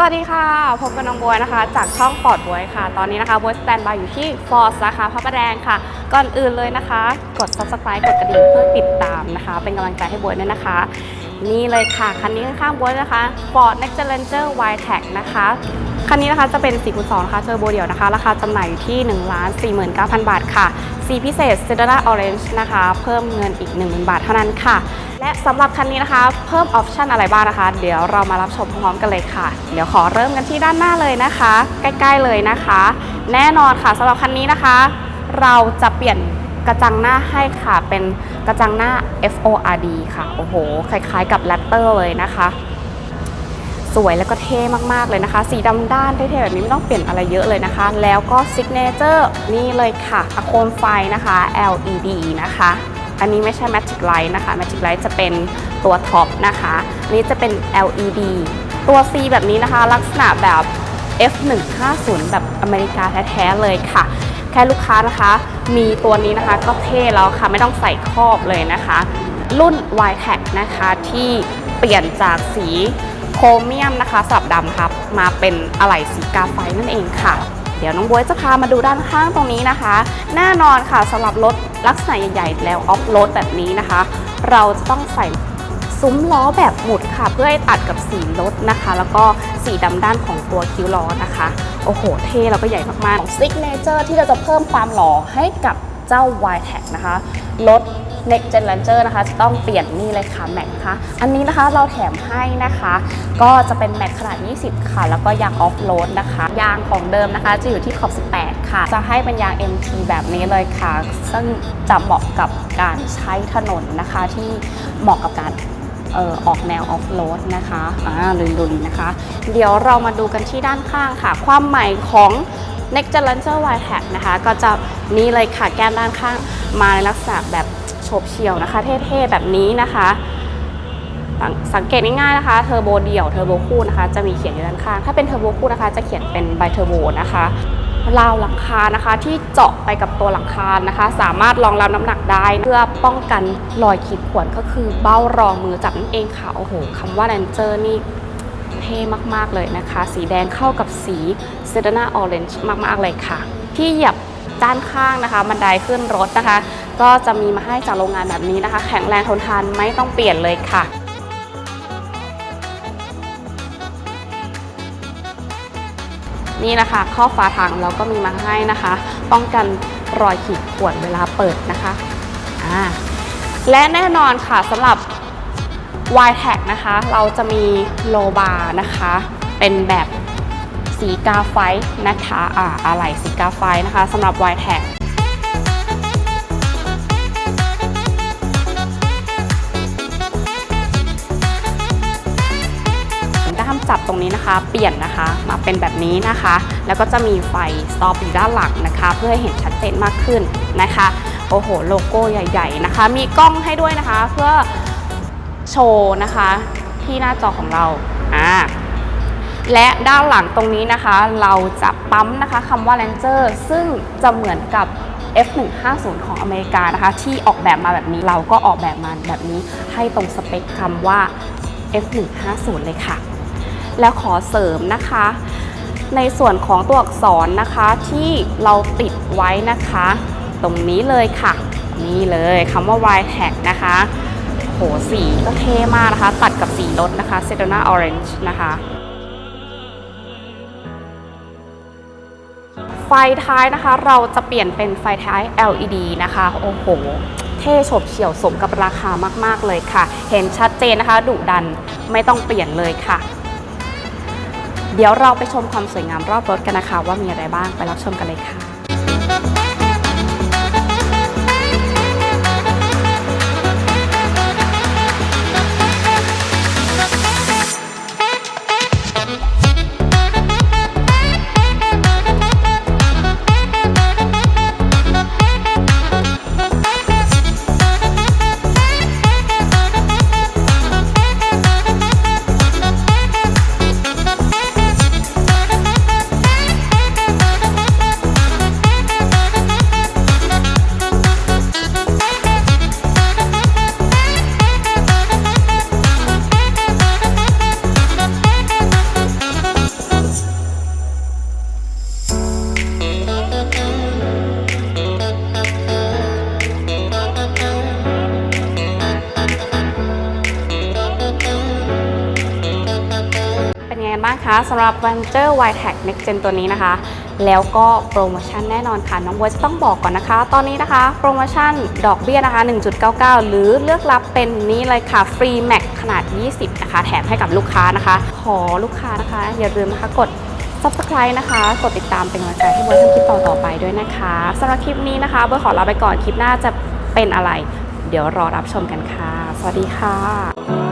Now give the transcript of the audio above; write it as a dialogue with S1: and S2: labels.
S1: สวัสดีค่ะ พบกับน้องบวยนะคะ จากช่องปอดบวยค่ะ ตอนนี้นะคะบวยสแตนบายอยู่ที่ฟอร์สาขาพระประแดงค่ะ ก่อนอื่นเลยนะคะ กด subscribe กดกระดิ่งเพื่อติดตามนะคะ เป็นกำลังใจให้บวยด้วยนะคะ นี่เลยค่ะ คันนี้ข้างๆบวยนะคะ Ford Next Ranger Wildtrak นะคะ คันนี้นะคะจะเป็น4คูณ2นะคะเทอร์โบเดี่ยวนะคะ ราคาจำหน่ายอยู่ที่ 1 4 9 0 0 0 บาทค่ะสีพิเศษ c e d a r a Orange นะคะ เพิ่มเงินอีก 10,000 บาทเท่านั้นค่ะ และสำหรับคันนี้นะคะ เพิ่มออปชันอะไรบ้างนะคะ เดี๋ยวเรามารับชมพร้อมกันเลยค่ะ เดี๋ยวขอเริ่มกันที่ด้านหน้าเลยนะคะ ใกล้ ๆ เลยนะคะ แน่นอนค่ะสำหรับคันนี้นะคะ เราจะเปลี่ยนกระจังหน้าให้ค่ะ เป็นกระจังหน้า FORD ค่ะ โอ้โห คล้ายๆกับ Raptor เลยนะคะ สวยแล้วก็เท่มากๆเลยนะคะ สีดำด้านเท่ๆแบบนี้ไม่ต้องเปลี่ยนอะไรเยอะเลยนะคะ แล้วก็ซิกเนเจอร์นี่เลยค่ะอะโคมไฟนะคะ LED นะคะ อันนี้ไม่ใช่ Magic Light นะคะ Magic Light จะเป็นตัวท็อปนะคะอันนี้จะเป็น LED ตัว C แบบนี้นะคะ ลักษณะแบบ F150 แบบอเมริกาแท้ๆเลยค่ะ แค่ลูกค้านะคะ มีตัวนี้นะคะก็เท่แล้วค่ะ ไม่ต้องใส่ครอบเลยนะคะ รุ่น y t e c นะคะที่เปลี่ยนจากสี โครเมียมนะคะสลับดำครับมาเป็นอะไหล่สีกาไฟนั่นเองค่ะ เดี๋ยวน้องบวยจะพามาดูด้านข้างตรงนี้นะคะ แน่นอนค่ะสำหรับรถลักษณะใหญ่ๆ แล้วออฟโรดแบบนี้นะคะ เราจะต้องใส่ซุ้มล้อแบบหมุดค่ะ เพื่อให้ตัดกับสีรถนะคะ แล้วก็สีดำด้านของตัวคิ้วล้อนะคะ โอ้โห เท่แล้วก็ใหญ่มากๆของซิกเนเจอร์ที่เราจะเพิ่มความหล่อให้กับเจ้า y t e c นะคะรถ Next Gen Ranger นะคะจะต้องเปลี่ยนนี่เลยค่ะแม็กนะคะอันนี้นะคะเราแถมให้นะคะ ก็จะเป็นแม็กขนาด 20 ค่ะ แล้วก็ยางออฟโรดนะคะ ยางของเดิมนะคะ จะอยู่ที่ขอบ 18 ค่ะ จะให้เป็นยาง MT แบบนี้เลยค่ะ ซึ่งจะเหมาะกับการใช้ถนนนะคะที่เหมาะกับการออออกแนวออฟโรดนะคะอ่าลุยๆนะคะ เดี๋ยวเรามาดูกันที่ด้านข้างค่ะ ความใหม่ของ Next Gen Ranger y t e c นะคะ ก็จะนี่เลยค่ะแก้มด้านข้างมาในลักษณะแบบ โฉบเฉี่ยวนะคะ เท่ๆแบบนี้นะคะ สังเกตง่ายๆนะคะเทอร์โบเดี่ยวเทอร์โบคู่นะคะจะมีเขียนอยู่ด้านข้าง ถ้าเป็นเทอร์โบคู่นะคะ จะเขียนเป็นไบเทอร์โบนะคะราวหลังคานะคะที่เจาะไปกับตัวหลังคานะคะ สามารถรองรับน้ำหนักได้ เพื่อป้องกันรอยขีดข่วนก็คือเบ้ารองมือจับนั่นเองค่ะโอ้โหคำว่าแรนเจอร์นี่เท่มากๆเลยนะคะ สีแดงเข้ากับสีเซดาน่าออเรนจ์มากๆเลยค่ะ ที่เหยียบด้านข้างนะคะ บันไดขึ้นรถนะคะ ก็จะมีมาให้จากโรงงานแบบนี้นะคะ แข็งแรงทนทานไม่ต้องเปลี่ยนเลยค่ะนี่นะคะข้อฝาถังเราก็มีมาให้นะคะ ป้องกันรอยขีดข่วนเวลาเปิดนะคะอ่าและแน่นอนค่ะสำหรับ y t a g นะคะ เราจะมีโลบาร์นะคะ เป็นแบบสีกาไฟนะคะอ่าอะไหล่สีกาไฟนะคะสำหรับ y t a g จับตรงนี้นะคะ เปลี่ยนนะคะมาเป็นแบบนี้นะคะ แล้วก็จะมีไฟสต็อปอยู่ด้านหลังนะคะ เพื่อให้เห็นชัดเจนมากขึ้นนะคะโอ้โหโลโก้ใหญ่ ๆนะคะ มีกล้องให้ด้วยนะคะ เพื่อโชว์นะคะที่หน้าจอของเราอ่าและด้านหลังตรงนี้นะคะ เราจะปั๊มนะคะคำว่า Ranger ซึ่งจะเหมือนกับ F150 ของอเมริกานะคะ ที่ออกแบบมาแบบนี้เราก็ออกแบบมาแบบนี้ให้ตรงสเปคคำว่า F150 เลยค่ะ แล้วขอเสริมนะคะ ในส่วนของตัวอักษรนะคะที่เราติดไว้นะคะ ตรงนี้เลยค่ะ นี่เลยคำว่า y t a g นะคะโหสีก็เท่มากนะคะ ตัดกับสีรถนะคะ s e d a n a Orange นะคะไฟท้ายนะคะเราจะเปลี่ยนเป็นไฟท้าย LED นะคะ โอ้โห เท่ฉบเฉี่ยวสมกับราคามาก ๆ เลยค่ะ เห็นชัดเจนนะคะ ดุดันไม่ต้องเปลี่ยนเลยค่ะ เดี๋ยวเราไปชมความสวยงามรอบรถกันนะคะ ว่ามีอะไรบ้างไปรับชมกันเลยค่ะางคะสำหรับ Venture y t e c Next Gen ตัวนี้นะคะ แล้วก็โปรโมชั่นแน่นอนค่ะ น้องบัวจะต้องบอกก่อนนะคะ ตอนนี้นะคะ โปรโมชั่นดอกเบี้ยนะคะ 1.99 หรือเลือกรับเป็นนี้เลยค่ะ ฟรีแม็กขนาด 20 นะคะ แถมให้กับลูกค้านะคะ ขอลูกค้านะคะ อย่าลืมนะคะกด subscribe นะคะ กดติดตามเป็นกำลังใจให้บัวทำคลิปต่อๆไปด้วยนะคะสำหรับคลิปนี้นะคะบัวขอลาไปก่อนคลิปหน้าจะเป็นอะไร เดี๋ยวรอรับชมกันค่ะ สวัสดีค่ะ